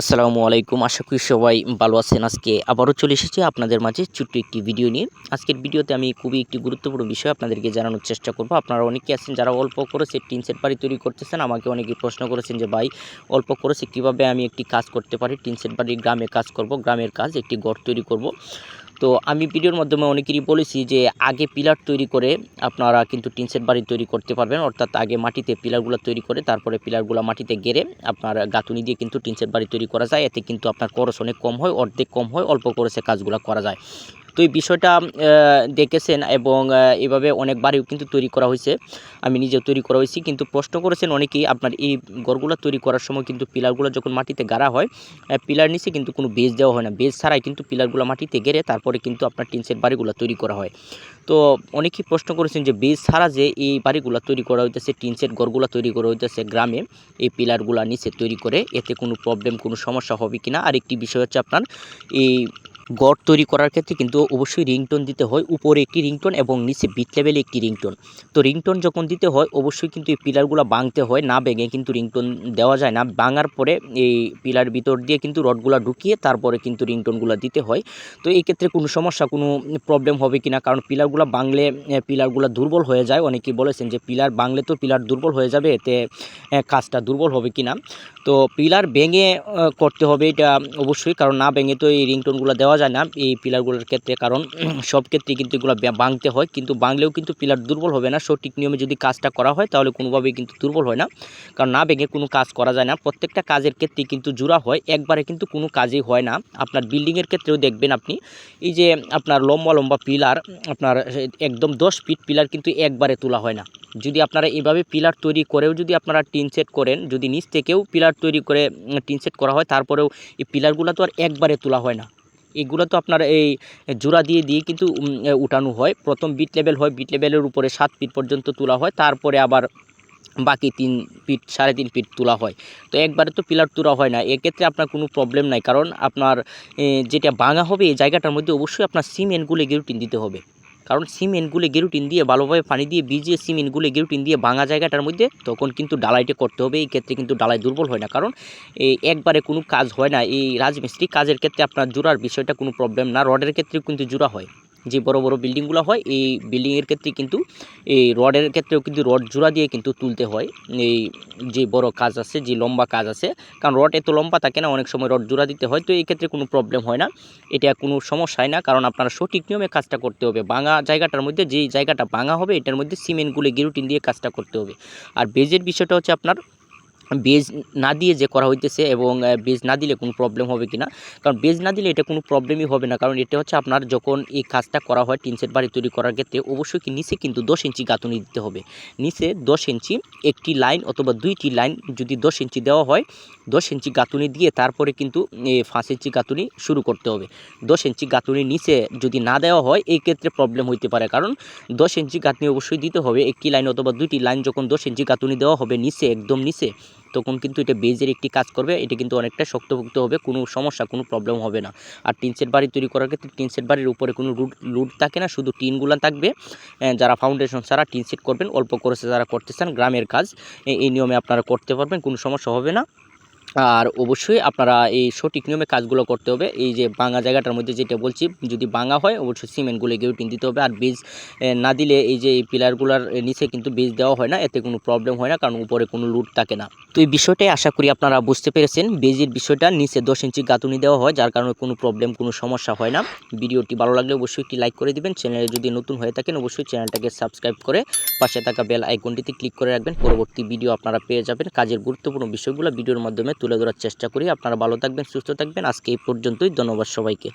আসসালামু আলাইকুম। আশা করি সবাই ভালো আছেন। আজকে আবারও চলে এসেছি আপনাদের মাঝে ছোট্ট একটি ভিডিও নিয়ে। আজকের ভিডিওতে আমি খুবই একটি গুরুত্বপূর্ণ বিষয় আপনাদেরকে জানানোর চেষ্টা করব। আপনারা অনেকে আছেন যারা অল্প করেছে টিন সেট বাড়ি তৈরি করতেছেন। আমাকে অনেকে প্রশ্ন করেছেন যে, ভাই, অল্প করেছে কীভাবে আমি একটি কাজ করতে পারি? টিন সেট বাড়ি গ্রামে কাজ করব। গ্রামের কাজ একটি ঘর তৈরি করব। তো আমি ভিডিওর মাধ্যমে অনেকেরই বলেছি যে আগে পিলার তৈরি করে আপনারা কিন্তু টিনসেট বাড়ি তৈরি করতে পারবেন, অর্থাৎ আগে মাটিতে পিলারগুলো তৈরি করে তারপরে পিলারগুলো মাটিতে গেড়ে আপনার গাঁথুনি দিয়ে কিন্তু টিনসেট বাড়ি তৈরি করা যায়। এতে কিন্তু আপনার খরচ অনেক কম হয়, অর্ধেক কম হয়, অল্প খরচে কাজগুলো করা যায়। তো এই বিষয়টা দেখেছেন এবং এভাবে অনেক বাড়িও কিন্তু তৈরি করা হয়েছে। আমি নিজেও তৈরি করা হয়েছি, কিন্তু প্রশ্ন করেছেন অনেকেই, আপনার এই ঘরগুলো তৈরি করার সময় কিন্তু পিলারগুলো যখন মাটিতে গাড়া হয় পিলার নিচে কিন্তু কোনো বেজ দেওয়া হয় না। বেজ ছাড়াই কিন্তু পিলারগুলো মাটিতে গেড়ে তারপরে কিন্তু আপনার টিনসের বাড়িগুলো তৈরি করা হয়। তো অনেকেই প্রশ্ন করেছেন যে, বেজ ছাড়া যে এই বাড়িগুলো তৈরি করা হইতেছে টিনসেট ঘরগুলো তৈরি করা হইতেছে গ্রামে, এই পিলারগুলো নিচে তৈরি করে এতে কোনো প্রবলেম কোনো সমস্যা হবে কিনা? আরেকটি বিষয় হচ্ছে আপনার, এই গড় তৈরি করার ক্ষেত্রে কিন্তু অবশ্যই রিংটোন দিতে হয়। উপরে একটি রিংটোন এবং নিচে বিট লেভেলে একটি রিংটোন। তো রিংটোন যখন দিতে হয়, অবশ্যই কিন্তু এই পিলারগুলো ভাঙতে হয়। না ভেঙে কিন্তু রিংটোন দেওয়া যায় না। ভাঙার পরে এই পিলার ভিতর দিয়ে কিন্তু রডগুলো ঢুকিয়ে তারপরে কিন্তু রিংটোনগুলো দিতে হয়। তো এই ক্ষেত্রে কোনো সমস্যা, কোনো প্রবলেম হবে কি না কারণ পিলারগুলো বাংলে পিলারগুলো দুর্বল হয়ে যায়। অনেকেই বলেছেন যে পিলার বাংলে তো পিলার দুর্বল হয়ে যাবে, এতে কাজটা দুর্বল হবে কিনা? তো পিলার ভেঙে করতে হবে এটা অবশ্যই। কারণ না ভেঙে তো এই রিংটোনগুলো দেওয়া যায় না এই পিলারগুলোর ক্ষেত্রে, কারণ সব ক্ষেত্রে কিন্তু এগুলো ভাঙতে হয়। কিন্তু ভাঙলেও কিন্তু পিলার দুর্বল হবে না। সঠিক নিয়মে যদি কাজটা করা হয়, তাহলে কোনোভাবেই কিন্তু দুর্বল হয় না। কারণ না ভেঙে কোনো কাজ করা যায় না। প্রত্যেকটা কাজের ক্ষেত্রে কিন্তু জোড়া হয়। একবারে কিন্তু কোনো কাজই হয় না। আপনার বিল্ডিংয়ের ক্ষেত্রেও দেখবেন আপনি, এই যে আপনার লম্বা লম্বা পিলার, আপনার একদম দশ ফিট পিলার কিন্তু একবারে তোলা হয় না। যদি আপনারা এভাবে পিলার তৈরি করেও যদি আপনারা টিন সেট করেন, যদি নিচ থেকেও পিলার তৈরি করে, টিন সেট করা হয়, তারপরেও এই পিলারগুলো তো আর একবারে তোলা হয় না। এগুলো তো আপনার এই জোড়া দিয়ে দিয়ে কিন্তু উঠানো হয়। প্রথম বিট লেভেল হয় বিট লেভেলের উপরে সাত ফিট পর্যন্ত তোলা হয়, তারপরে আবার বাকি তিন ফিট সাড়ে তিন ফিট তোলা হয়। তো একবারে তো পিলার তোলা হয় না, এক্ষেত্রে আপনার কোনো প্রবলেম নাই, কারণ আপনার যেটা ভাঙা হবে, এই জায়গাটার মধ্যে অবশ্যই আপনার সিমেন্টগুলো টিন দিতে হবে। কারণ সিমেন্টগুলো গেরুটিন দিয়ে ভালোভাবে পানি দিয়ে ভিজিয়ে সিমেন্টগুলো গেরুটিন দিয়ে ভাঙা জায়গাটার মধ্যে তখন কিন্তু ডালাইটা করতে হবে। এই ক্ষেত্রে কিন্তু ডালাই দুর্বল হয় না। কারণ এই একবারে কোনো কাজ হয় না। এই রাজমিস্ত্রি কাজের ক্ষেত্রে আপনার জোড়ার বিষয়টা কোনো প্রবলেম না। রডের ক্ষেত্রেও কিন্তু জোড়া হয়। যে বড় বড় বিল্ডিংগুলো হয়, এই বিল্ডিংয়ের ক্ষেত্রে কিন্তু, এই রডের ক্ষেত্রেও কিন্তু রড জোড়া দিয়ে কিন্তু তুলতে হয়। এই যে বড় কাজ আছে, যে লম্বা কাজ আছে, কারণ রড এত লম্বা থাকে না, অনেক সময় রড জোড়া দিতে হয়, তো এই ক্ষেত্রে কোনো প্রবলেম হয় না। এটা কোনো সমস্যাই না, কারণ আপনারা সঠিক নিয়মে কাজটা করতে হবে। ভাঙা জায়গাটার মধ্যে, যেই জায়গাটা ভাঙা হবে, এটার মধ্যে সিমেন্টগুলো, গেরুটিন দিয়ে কাজটা করতে হবে। আর বেজের বিষয়টা হচ্ছে আপনার বেজ না দিয়ে যে করা হইতেছে এবং বেজ না দিলে কোনো প্রবলেম হবে কি না কারণ বেজ না দিলে এটা কোনো প্রবলেমই হবে না। কারণ এটা হচ্ছে আপনার যখন এই কাজটা করা হয় টিনসেট বাড়ি তৈরি করার ক্ষেত্রে অবশ্যই কি নিচে কিন্তু দশ ইঞ্চি গাঁথুনি দিতে হবে। নিচে দশ ইঞ্চি একটি লাইন অথবা দুইটি লাইন যদি দশ ইঞ্চি দেওয়া হয়, দশ ইঞ্চি গাঁথুনি দিয়ে তারপরে কিন্তু পাঁচ ইঞ্চি গাঁথুনি শুরু করতে হবে। দশ ইঞ্চি গাঁথুনি নিচে যদি না দেওয়া হয়, এই ক্ষেত্রে প্রবলেম হইতে পারে। কারণ দশ ইঞ্চি গাঁথুনি অবশ্যই দিতে হবে। একটি লাইন অথবা দুইটি লাইন যখন দশ ইঞ্চি গাঁথুনি দেওয়া হবে, নিচে, একদম নিচে তখন কিন্তু এটা বেজের একটি কাজ করবে, এটা কিন্তু অনেকটা শক্তভুক্ত হবে, কোনো সমস্যা, কোনো প্রবলেম হবে না। আর টিন সেট বাড়ি তৈরি করার ক্ষেত্রে টিনসেট বাড়ির উপরে কোনো রুট রুট থাকে না, শুধু টিনগুলো থাকবে। যারা ফাউন্ডেশন ছাড়া টিন সেট করবেন, অল্প করেছে যারা করতে চান, গ্রামের কাজ এই নিয়মে আপনারা করতে পারবেন, কোনো সমস্যা হবে না। আর অবশ্যই আপনারা এই সঠিক নিয়মে কাজগুলো করতে হবে। এই যে বাঙা জায়গাটার মধ্যে যেটা বলছি, যদি বাঙা হয়, অবশ্যই সিমেন্টগুলো গেউটিন দিতে হবে। আর বীজ না দিলে এই যে এই পিলারগুলোর নিচে কিন্তু বীজ দেওয়া হয় না, এতে কোনো প্রবলেম হয় না, কারণ উপরে কোনো লুট থাকে না। তো এই বিষয়টাই আশা করি আপনারা বুঝতে পেরেছেন। বীজের বিষয়টা নিচে দশ ইঞ্চি গাঁথুনি দেওয়া হয়, যার কারণে কোনো প্রবলেম কোনো সমস্যা হয় না। ভিডিওটি ভালো লাগলে অবশ্যই একটি লাইক করে দিবেন। চ্যানেলে যদি নতুন হয়ে থাকেন, অবশ্যই চ্যানেলটাকে সাবস্ক্রাইব করে পাশে থাকা বেল আইকনটিতে ক্লিক করে রাখবেন। পরবর্তী ভিডিও আপনারা পেয়ে যাবেন। কাজের গুরুত্বপূর্ণ বিষয়গুলো ভিডিওর মাধ্যমে তুলে ধরার চেষ্টা করি। আপনারা ভালো থাকবেন সুস্থ থাকবেন। আজকে এই পর্যন্তই। ধন্যবাদ সবাইকে।